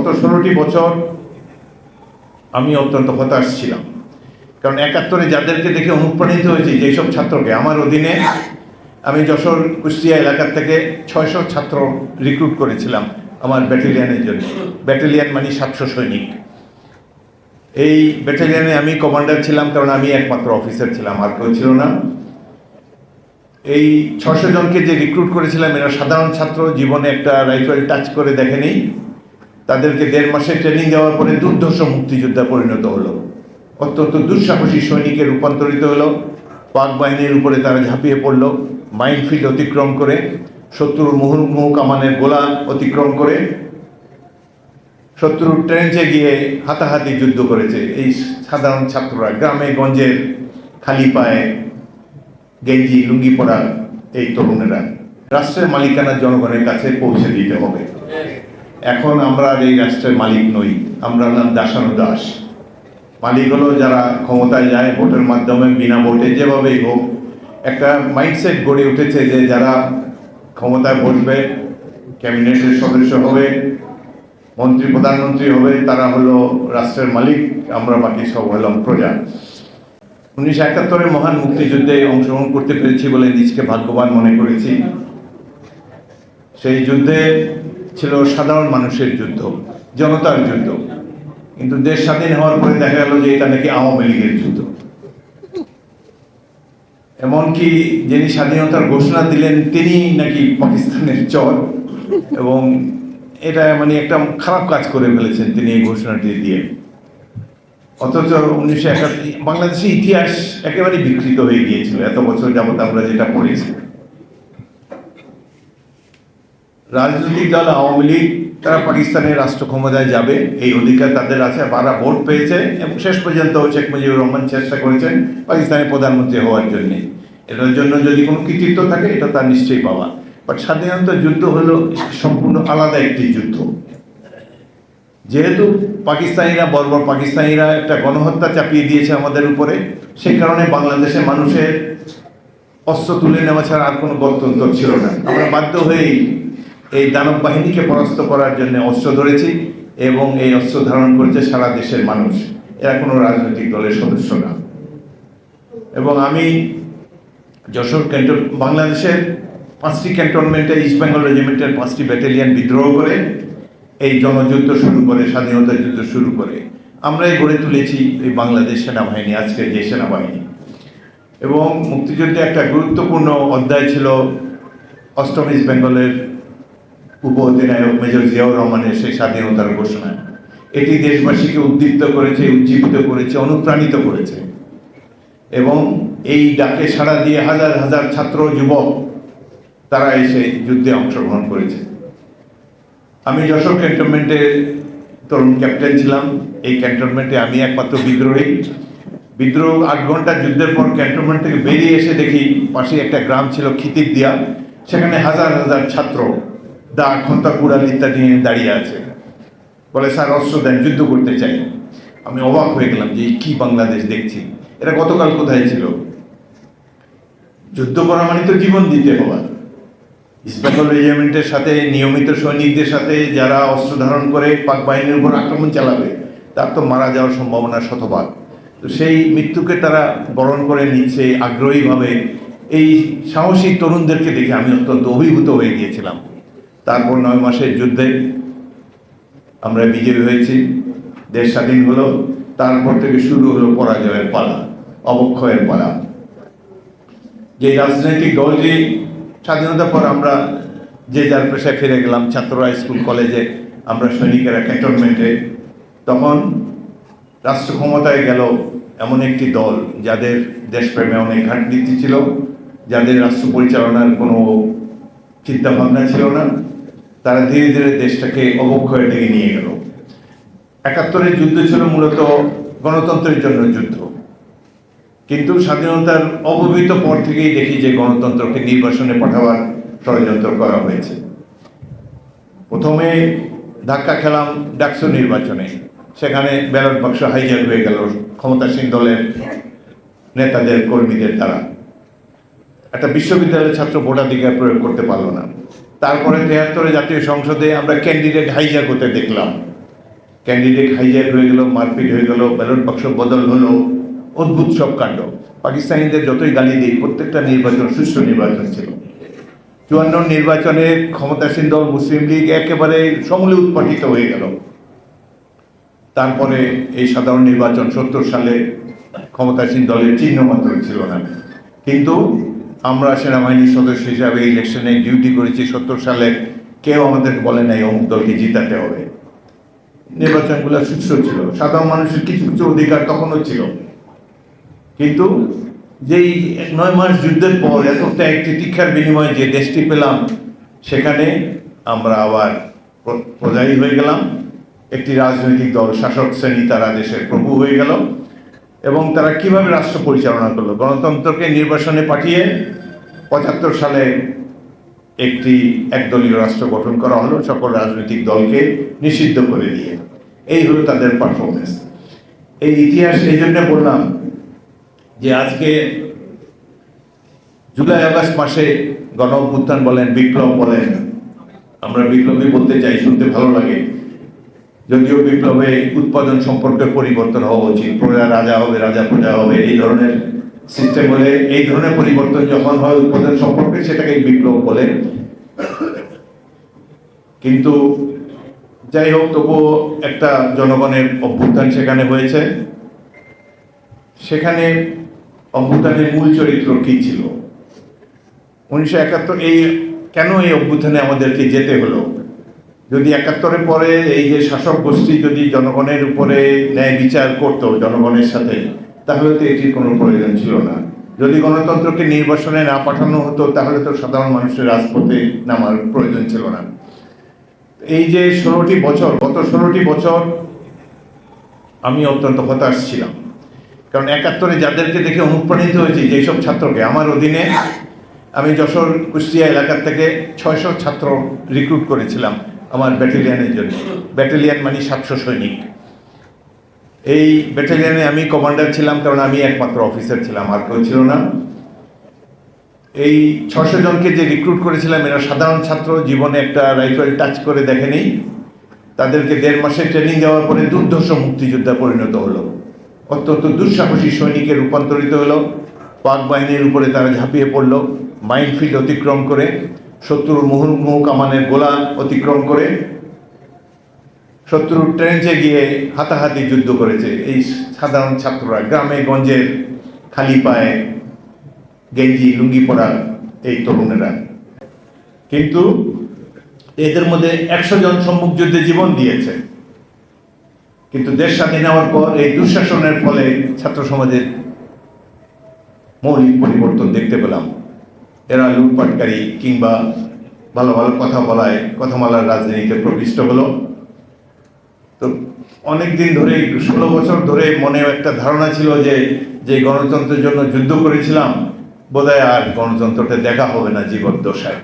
গত ষোলোটি বছর আমি অত্যন্ত হতাশ ছিলাম। কারণ একাত্তরে যাদেরকে দেখে অনুপ্রাণিত হয়েছি যেসব ছাত্রকে, আমার অধীনে আমি যশোর কুষ্টিয়া এলাকার থেকে ছয়শো ছাত্র রিক্রুট করেছিলাম আমার ব্যাটালিয়ানের জন্য। ব্যাটালিয়ান মানে সাতশো সৈনিক। এই ব্যাটালিয়ানে আমি কমান্ডার ছিলাম, কারণ আমি একমাত্র অফিসার ছিলাম, আর কেউ ছিল না। এই ছশো জনকে যে রিক্রুট করেছিলাম, এরা সাধারণ ছাত্র, জীবনে একটা রাইফেল টাচ করে দেখেনি তাদেরকে দেড় মাসের ট্রেনিং দেওয়ার পরে দুর্ধর্ষ মুক্তিযোদ্ধা পরিণত হলো। অত্যন্ত দুঃসাহসী সৈনিকে রূপান্তরিত হলো। পাক বাহিনীর উপরে তারা ঝাঁপিয়ে পড়ল। মাইনফিল্ড অতিক্রম করে, শত্রুর মুহুর্মুহ কামানের গোলা অতিক্রম করে, শত্রুর ট্রেঞ্চে গিয়ে হাতাহাতি যুদ্ধ করেছে। এই সাধারণ ছাত্ররা গ্রামে, গঞ্জের খালি পায়ে গেঞ্জি, লুঙ্গি পরা এই তরুণেরা। রাষ্ট্রের মালিকানা জনগণের কাছে পৌঁছে দিতে হবে। এখন আমরা এই রাষ্ট্রের মালিক নই, আমরা হলাম দাসানু দাস। মালিক হলো যারা ক্ষমতায় যায়, ভোটের মাধ্যমে, বিনা ভোটে, যেভাবেই হোক, একটা মাইন্ডসেট গড়ে উঠেছে যে যারা ক্ষমতায় বসবে, ক্যাবিনেটের সদস্য হবে, মন্ত্রী, প্রধানমন্ত্রী হবে, তারা হলো রাষ্ট্রের মালিক, আমরা বাকি সব হলাম প্রজা। উনিশশো একাত্তরের মহান মুক্তিযুদ্ধে অংশগ্রহণ করতে পেরেছি বলে নিজকে ভাগ্যবান মনে করেছি। সেই যুদ্ধে ছিল সাধারণ মানুষের যুদ্ধ, জনতার যুদ্ধ। কিন্তু দেশ স্বাধীন হওয়ার পরে দেখা গেল যে এটা নাকি আওয়ামী লীগের যুদ্ধ। এমনকি যিনি স্বাধীনতার ঘোষণা দিলেন, তিনি নাকি পাকিস্তানের চর। এবং এটা মানে একটা খারাপ কাজ করে ফেলেছেন তিনি এই ঘোষণাটি দিয়ে। অথচ উনিশশো একাত্তর বাংলাদেশের ইতিহাস একেবারে বিকৃত হয়ে গিয়েছিল, এত বছর যাবত আমরা যেটা পড়েছি। রাজনৈতিক দল, আওয়ামী লীগ, তারা পাকিস্তানের রাষ্ট্র ক্ষমতায় যাবে। এই অধিকার তাদের আছে, তারা ভোট পেয়েছে এবং শেষ পর্যন্ত শেখ মুজিবুর রহমান চেষ্টা করেছেন পাকিস্তানের প্রধানমন্ত্রী হওয়ার জন্য। এটার জন্য যদি কোনো কৃতিত্ব থাকে, এটা তার নিশ্চয়ই পাওয়া। বাট স্বাধীনতা যুদ্ধ হলো সম্পূর্ণ আলাদা একটি যুদ্ধ। যেহেতু পাকিস্তানিরা, বর্বর পাকিস্তানিরা একটা গণহত্যা চাপিয়ে দিয়েছে আমাদের উপরে, সেই কারণে বাংলাদেশের মানুষের অস্ত্র তুলে নেওয়া ছাড়া আর কোনো গত্যন্তর ছিল না। আমরা বাধ্য হয়েই এই দানব বাহিনীকে পরাস্ত করার জন্য অস্ত্র ধরেছি এবং এই অস্ত্র ধারণ করেছে সারা দেশের মানুষ। এরা কোনো রাজনৈতিক দলের সদস্য না। এবং আমি যশোর ক্যান্টন, বাংলাদেশের পাঁচটি ক্যান্টনমেন্টে, ইস্ট বেঙ্গল রেজিমেন্টের পাঁচটি ব্যাটালিয়ান বিদ্রোহ করে এই জনযুদ্ধ শুরু করে, স্বাধীনতা যুদ্ধ শুরু করে। আমরাই গড়ে তুলেছি এই বাংলাদেশ সেনাবাহিনী, আজকের যে সেনাবাহিনী। এবং মুক্তিযুদ্ধে একটা গুরুত্বপূর্ণ অধ্যায় ছিল অষ্টম ইস্ট বেঙ্গলের উপ অধিনায়ক মেজর জিয়াউর রহমানের সেই স্বাধীনতার ঘোষণা। এটি দেশবাসীকে উদ্দীপ্ত করেছে, উজ্জীবিত করেছে, অনুপ্রাণিত করেছে। এবং এই ডাকে সাড়া দিয়ে হাজার হাজার ছাত্র, যুবক, তারা এসে যুদ্ধে অংশগ্রহণ করেছে। আমি যশোর ক্যান্টনমেন্টের তরুণ ক্যাপ্টেন ছিলাম। এই ক্যান্টনমেন্টে আমি একমাত্র বিদ্রোহী। বিদ্রোহ আট ঘণ্টা যুদ্ধের পর ক্যান্টনমেন্ট থেকে বেরিয়ে এসে দেখি পাশে একটা গ্রাম ছিল খিতিব দিয়া সেখানে হাজার হাজার ছাত্র দা খন্তা কুড়াল ইত্যাদি নিয়ে দাঁড়িয়ে আছে। বলে, স্যার, অস্ত্র দেন, যুদ্ধ করতে চাই। আমি অবাক হয়ে গেলাম যে কি বাংলাদেশ দেখছি? এরা গতকাল কোথায় ছিল? যুদ্ধ করা মানে তো জীবন দিতে হওয়া। ইস্টবেঙ্গল রেজিমেন্টের সাথে, নিয়মিত সৈনিকদের সাথে, যারা অস্ত্র ধারণ করে পাক বাহিনীর উপর আক্রমণ চালাবে, তার তো মারা যাওয়ার সম্ভাবনা শতভাগ। তো সেই মৃত্যুকে তারা বরণ করে নিচ্ছে আগ্রহীভাবে। এই সাহসী তরুণদেরকে দেখে আমি অত্যন্ত অভিভূত হয়ে গিয়েছিলাম। তারপর নয় মাসের যুদ্ধে আমরা বিজয়ী হয়েছি। দেশ স্বাধীন হলো, তারপর থেকে শুরু হলো পরাজয়ের পালা, অবক্ষয়ের পালা। যে রাজনৈতিক দলটি স্বাধীনতার পর আমরা যে যার পেশায় ফিরে গেলাম ছাত্ররা স্কুল কলেজে আমরা সৈনিকেরা ক্যান্টনমেন্টে তখন রাষ্ট্র ক্ষমতায় গেল এমন একটি দল, যাদের দেশপ্রেমে অনেক ঘাটনীতি ছিল, যাদের রাষ্ট্র পরিচালনার কোনো চিন্তাভাবনা ছিল না। তারা ধীরে ধীরে দেশটাকে অবক্ষয়ের দিকে নিয়ে গেল। একাত্তরের যুদ্ধ ছিল মূলত গণতন্ত্রের জন্য যুদ্ধ। কিন্তু স্বাধীনতার অবহিত পর থেকেই দেখি যে গণতন্ত্রকে নির্বাসনে পাঠাবার ষড়যন্ত্র করা হয়েছে। প্রথমে ধাক্কা খেলাম ডাকসু নির্বাচনে। সেখানে ব্যালট বাক্স হাইজ্যাক হয়ে গেল ক্ষমতাসীন দলের নেতাদের, কর্মীদের দ্বারা। একটা বিশ্ববিদ্যালয়ের ছাত্র ভোটাধিকার প্রয়োগ করতে পারল না। তারপরে তেহাত্তরে জাতীয় সংসদে আমরা ক্যান্ডিডেট হাইজ্যাক হতে দেখলাম। ক্যান্ডিডেট হাইজ্যাক হয়ে গেল, মারপিট হয়ে গেল ব্যালট বাক্স বদল হলো, অদ্ভুত সব কাণ্ড। পাকিস্তানিদের যতই গালি দিই, প্রত্যেকটা নির্বাচন সুষ্ঠু নির্বাচন ছিল। চুয়ান্ন নির্বাচনে ক্ষমতাসীন দল মুসলিম লীগ একেবারে সমূলে উৎপাটিত হয়ে গেল। তারপরে এই সাধারণ নির্বাচন সত্তর সালে ক্ষমতাসীন দলের চিহ্ন মাত্র ছিল না। কিন্তু আমরা সেনাবাহিনীর সদস্য হিসাবে ইলেকশনে ডিউটি করেছি সত্তর সালে। কেউ আমাদেরকে বলে নাই, অমুক দলকে জিতাতে হবে। নির্বাচনগুলো সুস্থ ছিল। সাধারণ মানুষের কিছু কিছু অধিকার তখনও ছিল। কিন্তু যেই নয় মাস যুদ্ধের পর এত ত্যাগ তিতিক্ষার বিনিময়ে যে দেশটি পেলাম, সেখানে আমরা আবার প্রজায়ী হয়ে গেলাম। একটি রাজনৈতিক দল শাসক শ্রেণি তারা দেশের প্রভু হয়ে গেল। এবং তারা কীভাবে রাষ্ট্র পরিচালনা করল? গণতন্ত্রকে নির্বাসনে পাঠিয়ে পঁচাত্তর সালে একটি একদলীয় রাষ্ট্র গঠন করা হলো, সকল রাজনৈতিক দলকে নিষিদ্ধ করে দিয়ে। এই হলো তাদের পারফরমেন্স এই ইতিহাস, এই জন্য বললাম যে আজকে জুলাই আগস্ট মাসে গণ অভ্যুত্থান বলেন, বিপ্লব বলেন, আমরা বিপ্লবী বলতে চাই, শুনতে ভালো লাগে। যদিও বিপ্লবে উৎপাদন সম্পর্কে পরিবর্তন হওয়া উচিত, প্রজা রাজা হবে, রাজা প্রজা হবে, এই ধরনের সিস্টেম হলে, এই ধরনের পরিবর্তন যখন হয় উৎপাদন সম্পর্কে সেটাকে বিপ্লব বলে। কিন্তু যাই হোক, তবুও একটা জনগণের অভ্যুত্থান সেখানে হয়েছে। সেখানে অভ্যুত্থানের মূল চরিত্র কি ছিল? উনিশশো একাত্তর, এই কেন এই অভ্যুত্থানে আমাদেরকে যেতে হলো? যদি একাত্তরের পরে এই যে শাসক গোষ্ঠী যদি জনগণের উপরে ন্যায় বিচার করতো জনগণের সাথে, তাহলে তো এটির কোনো প্রয়োজন ছিল না। যদি গণতন্ত্রকে নির্বাসনে না পাঠানো হতো, তাহলে তো সাধারণ মানুষের রাজপথে নামার প্রয়োজন ছিল না। এই যে ষোলোটি বছর, গত ষোলোটি বছর আমি অত্যন্ত হতাশ ছিলাম। কারণ একাত্তরে যাদেরকে দেখে অনুপ্রাণিত হয়েছি যেসব ছাত্রকে, আমার অধীনে আমি যশোর কুষ্টিয়া এলাকার থেকে ছয়শো ছাত্র রিক্রুট করেছিলাম। আমার ব্যাটালিয়ানের জন্য। ব্যাটালিয়ান মানে সাতশো সৈনিক। এই ব্যাটালিয়ানে আমি কমান্ডার ছিলাম কারণ আমি একমাত্র অফিসার ছিলাম, আর কেউ ছিল না। এই ছশো জনকে যে রিক্রুট করেছিলাম, এরা সাধারণ ছাত্র, জীবনে একটা রাইফেল টাচ করে দেখেনি তাদেরকে দেড় মাসের ট্রেনিং দেওয়ার পরে দুর্ধর্ষ মুক্তিযোদ্ধা পরিণত হলো। অত্যন্ত দুঃসাহসী সৈনিকে রূপান্তরিত হলো। পাক বাহিনীর উপরে তারা ঝাঁপিয়ে পড়ল। মাইনফিল্ড অতিক্রম করে শত্রুর মুহুর্মুহ কামানের গোলা অতিক্রম করে। শত্রুর ট্রেঞ্চে গিয়ে হাতাহাতি যুদ্ধ করেছে। এই সাধারণ ছাত্ররা গ্রামে, গঞ্জের খালি পায়ে গেঞ্জি, লুঙ্গি পরা এই তরুণেরা। কিন্তু এদের মধ্যে একশো জন সম্মুখ যুদ্ধে জীবন দিয়েছে। কিন্তু দেশ স্বাধীন হওয়ার পর এই দুঃশাসনের ফলে ছাত্র সমাজের মৌলিক পরিবর্তন দেখতে পেলাম। এরা লুটপাটকারী কিংবা ভালো ভালো কথা বলায়, কথা বলার রাজনীতিতে প্রবিষ্ট হলো। তো অনেক দিন ধরে ষোলো বছর ধরে মনে একটা ধারণা ছিল যে যে গণতন্ত্রের জন্য যুদ্ধ করেছিলাম, বোধহয় আর গণতন্ত্রটা দেখা হবে না জীবদ্দশায়।